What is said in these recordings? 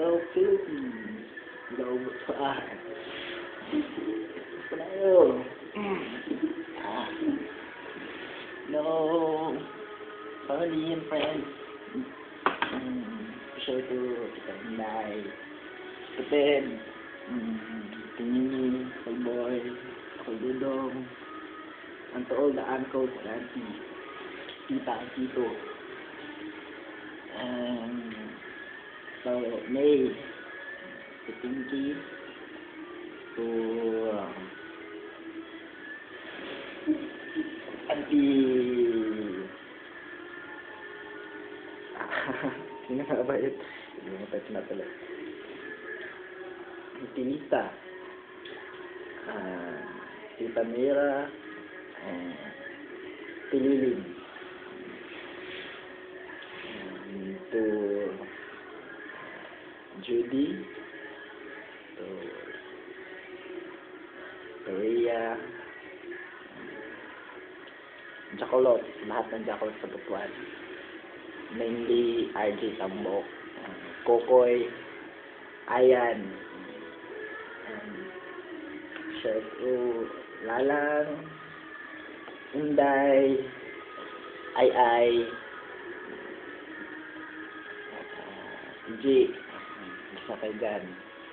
of Philippines. Hello, na yun. Ah. No. Family and friends. Mm. Special to Kita Inday. Kaped. Mm. Tingini. Kalboy. Kaludong. And to all the uncles and aunties. Tita and tito. And so May. To Pinky. To um, Auntie Sino nga ba yun? Limutan na pala. Auntie Lita. Ah, Tita Mira. Uh, Pililin. Um, to Judy. To Korea. Jacolot. Lahat ng Jacolot sa Butuan. Mainly RJ Tambok. Uh, Kokoy. Ayan. Um, shout to Lalang. Inday. Ay Ay. Uh. Isa kay Dan.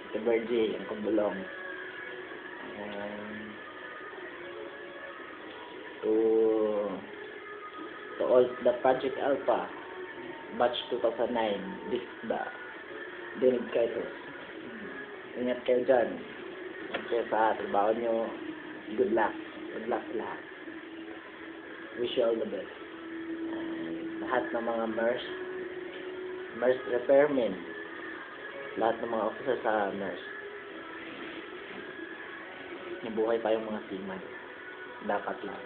Ito Bergie. Ang kumbulong. Um, to to all the Project Alpha batch 2009 this the dinig kayo to ingat kayo dyan ingat kayo sa trabaho nyo good luck good luck lahat wish you all the best And lahat ng mga MERS MERS repairmen lahat ng mga officer sa MERS nabuhay pa yung mga seaman. Dapat lang